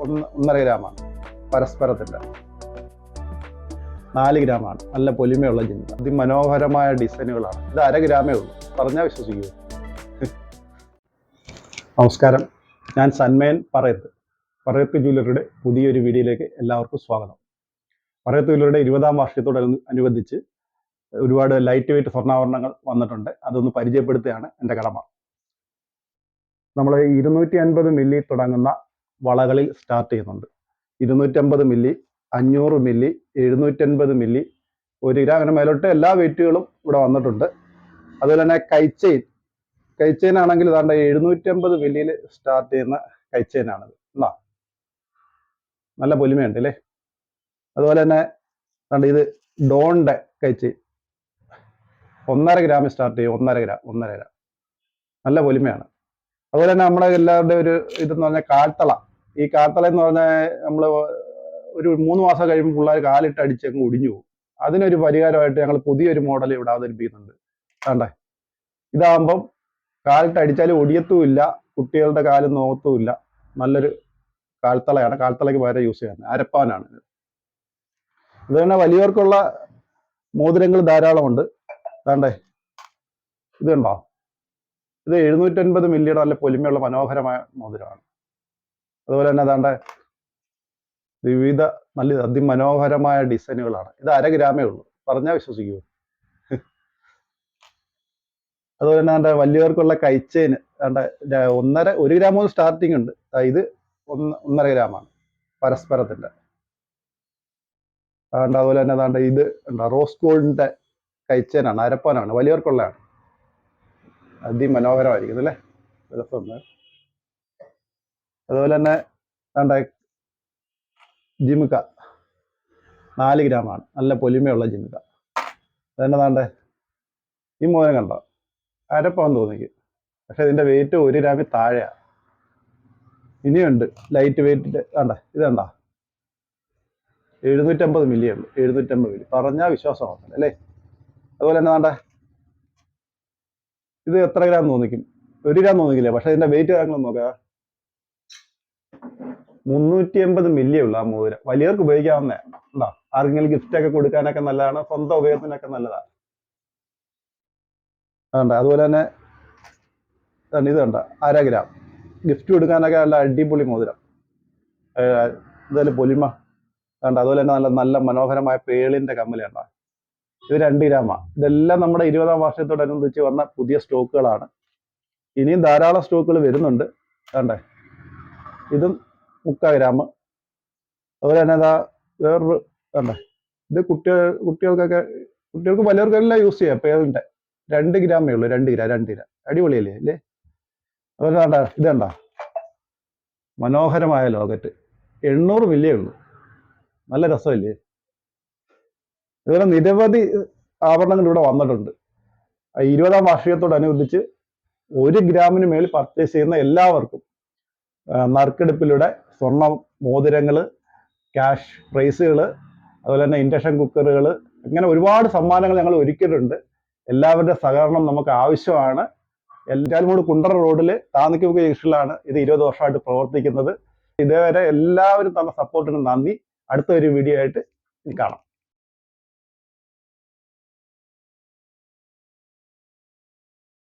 ഒന്ന് ഒന്നര ഗ്രാമാണ് പരസ്പരത്തിന്റെ. നാല് ഗ്രാമാണ്. നല്ല പൊലിമയുള്ള ജിന്ന. അതിമനോഹരമായ ഡിസൈനുകളാണ്. ഇത് അര ഗ്രാമേ ഉള്ളൂ. പറഞ്ഞാൽ വിശ്വസിക്കൂ നമസ്കാരം. ഞാൻ സന്മയൻ പറയത്ത്. പറയത്ത് ജ്വല്ലറിയുടെ പുതിയൊരു വീഡിയോയിലേക്ക് എല്ലാവർക്കും സ്വാഗതം. പറയത്ത് ജ്വല്ലറിയുടെ ഇരുപതാം വാർഷികത്തോട് അനുബന്ധിച്ച് ഒരുപാട് ലൈറ്റ് വെയിറ്റ് സ്വർണാഭരണങ്ങൾ വന്നിട്ടുണ്ട്. അതൊന്ന് പരിചയപ്പെടുത്തുകയാണ് എന്റെ കടമ. നമ്മൾ ഇരുന്നൂറ്റി അൻപത് മില്ലി തുടങ്ങുന്ന വളകളിൽ സ്റ്റാർട്ട് ചെയ്യുന്നുണ്ട്. ഇരുന്നൂറ്റമ്പത് മില്ലി അഞ്ഞൂറ് മില്ലി എഴുന്നൂറ്റൻപത് മില്ലി ഒരു ഗ്രാം അങ്ങനെ മേലോട്ട് എല്ലാ വെയിറ്റുകളും ഇവിടെ വന്നിട്ടുണ്ട്. അതുപോലെ തന്നെ കൈച്ചെയിൻ കൈച്ചെയിൻ ആണെങ്കിൽ ഇതാണ്ട് എഴുന്നൂറ്റമ്പത് മില്ലിയിൽ സ്റ്റാർട്ട് ചെയ്യുന്ന കൈച്ചെയിനാണിത് എന്നാ നല്ല പൊലിമയുണ്ട് അല്ലേ? അതുപോലെ തന്നെ ദാണ്ട് ഇത് ഡോണിന്റെ കൈച്ചെയിൻ ഒന്നര ഗ്രാമിൽ സ്റ്റാർട്ട് ചെയ്യും. ഒന്നര ഗ്രാം ഒന്നര ഗ്രാം നല്ല പൊലിമയാണ്. അതുപോലെ തന്നെ നമ്മുടെ എല്ലാവരുടെയും ഒരു ഇതെന്ന് പറഞ്ഞാൽ കാട്ടള ഈ കാട്ടള എന്ന് പറഞ്ഞാൽ നമ്മൾ ഒരു മൂന്ന് മാസം കഴിയുമ്പോൾ പിള്ളേർ കാലിട്ട് അടിച്ച് അങ്ങ് ഒടിഞ്ഞു പോകും. അതിനൊരു പരിഹാരമായിട്ട് ഞങ്ങൾ പുതിയൊരു മോഡൽ ഇവിടെ അവതരിപ്പിക്കുന്നുണ്ട്. കണ്ടേ? ഇതാകുമ്പം കാലിട്ട് അടിച്ചാലും ഒടിയത്തുമില്ല കുട്ടികളുടെ കാലും നോക്കത്തുമില്ല. നല്ലൊരു കാൽത്തളയാണ്. കാൽത്തളയ്ക്ക് പകരം യൂസ് ചെയ്യാൻ അരപ്പാനാണ് ഇത്. തന്നെ വലിയവർക്കുള്ള മോതിരങ്ങൾ ധാരാളമുണ്ട്. കണ്ടേ? ഇത് ഇത് എഴുന്നൂറ്റൻപത് മില്ലിയുടെ നല്ല പൊലിമയുള്ള മനോഹരമായ മോതിരമാണ്. അതുപോലെ തന്നെ അതാണ്ട് വിവിധ നല്ല അതിമനോഹരമായ ഡിസൈനുകളാണ്. ഇത് അര ഗ്രാമേ ഉള്ളൂ. പറഞ്ഞാൽ വിശ്വസിക്കൂ. അതുപോലെ തന്നെ അതാണ്ട് വലിയവർക്കുള്ള കൈച്ചേന് അതാണ്ട് ഒന്നര ഒരു ഗ്രാം സ്റ്റാർട്ടിംഗ് ഉണ്ട്. ഇത് ഒന്ന് ഒന്നര ഗ്രാമാണ് പരസ്പരത്തിന്റെ. അതുകൊണ്ട് അതുപോലെ തന്നെ അതാണ്ട് ഇത് എന്താ റോസ് ഗോൾഡിന്റെ കൈച്ചേനാണ് അരപ്പാനാണ് വലിയവർക്കുള്ളതാണ്. അതിമനോഹരമായിരിക്കും അല്ലേ? രസമുണ്ട്. അതുപോലെ തന്നെ വേണ്ട ജിമുക്ക. നാല് ഗ്രാമാണ്. നല്ല പൊലിമയുള്ള ജിമുക്ക. അതന്നെ താണ്ടേ ഈ മോനം കണ്ടോ? അരപ്പാന്ന് തോന്നിക്ക്. പക്ഷെ ഇതിന്റെ വെയിറ്റ് ഒരു ഗ്രാമിൽ താഴെയാണ് ഇനിയുണ്ട്. ലൈറ്റ് വെയിറ്റിന്റെ വേണ്ട ഇത് കണ്ട? എഴുന്നൂറ്റമ്പത് മില്ലിയേ ഉള്ളൂ. എഴുന്നൂറ്റമ്പത് മില്ലി പറഞ്ഞാൽ വിശ്വാസമാകത്തില്ല അല്ലേ? അതുപോലെ തന്നെ വേണ്ട? ഇത് എത്ര ഗ്രാം തോന്നിക്കും? ഒരു ഗ്രാം തോന്നിക്കില്ല? പക്ഷെ ഇതിന്റെ വെയിറ്റ് കാര്യങ്ങളൊന്നും നോക്കുക മുന്നൂറ്റി എൺപത് മില്യേ ഉള്ളൂ ആ മോതിരം. വലിയവർക്ക് ഉപയോഗിക്കാവുന്ന. എന്താ ആർക്കെങ്കിലും ഗിഫ്റ്റ് ഒക്കെ കൊടുക്കാനൊക്കെ നല്ലതാണ്. സ്വന്തം ഉപയോഗത്തിനൊക്കെ നല്ലതാണ്. വേണ്ട അതുപോലെ തന്നെ ഇത് കണ്ട? അര ഗ്രാം ഗിഫ്റ്റ് കൊടുക്കാനൊക്കെ നല്ല അടിപൊളി മോതിരം. ഇതുപോലെ പൊലിമ? വേണ്ട അതുപോലെ തന്നെ നല്ല നല്ല മനോഹരമായ പേളിന്റെ കമ്മലുണ്ട ഇത് രണ്ട് ഗ്രാമാണ് ഇതെല്ലാം നമ്മുടെ ഇരുപതാം വർഷത്തോടനുബന്ധിച്ച് വന്ന പുതിയ സ്റ്റോക്കുകളാണ്. ഇനിയും ധാരാളം സ്റ്റോക്കുകൾ വരുന്നുണ്ട്. കണ്ടേ? ഇതും മുക്കാൽ ഗ്രാം. അതുപോലെ തന്നെ അതാ വേറൊരു വേണ്ടേ ഇത് കുട്ടികൾ കുട്ടികൾക്കൊക്കെ കുട്ടികൾക്ക് വലിയവർക്കെല്ലാം യൂസ് ചെയ്യാം. പേരിന്റെ രണ്ട് ഗ്രാമേ ഉള്ളൂ. രണ്ട് ഗ്രാം രണ്ട് ഗ്രാം. അടിപൊളിയല്ലേ അല്ലേ? അതുപോലെ വേണ്ട ഇത് കണ്ട? മനോഹരമായ ലോകറ്റ് എണ്ണൂറ് മില്ലേ ഉള്ളൂ. നല്ല രസമല്ലേ? ഇതുപോലെ നിരവധി ആഭരണങ്ങൾ ഇവിടെ വന്നിട്ടുണ്ട്. ഇരുപതാം വാർഷികത്തോടനുബന്ധിച്ച് ഒരു ഗ്രാമിന് മേൽ പർച്ചേസ് ചെയ്യുന്ന എല്ലാവർക്കും നറുക്കെടുപ്പിലൂടെ സ്വർണ മോതിരങ്ങൾ ക്യാഷ് പ്രൈസുകൾ അതുപോലെ തന്നെ ഇൻഡക്ഷൻ കുക്കറുകൾ അങ്ങനെ ഒരുപാട് സമ്മാനങ്ങൾ ഞങ്ങൾ ഒരുക്കിയിട്ടുണ്ട്. എല്ലാവരുടെ സഹകരണം നമുക്ക് ആവശ്യമാണ്. എല്ലാവരും കുണ്ടറ റോഡിൽ താന്നിക്കുമുക്ക് ജംഗ്ഷനിലാണ് ഇത് ഇരുപത് വർഷമായിട്ട് പ്രവർത്തിക്കുന്നത്. ഇതേവരെ എല്ലാവരും തന്ന സപ്പോർട്ടിന് നന്ദി. അടുത്ത ഒരു വീഡിയോ ആയിട്ട് കാണാം.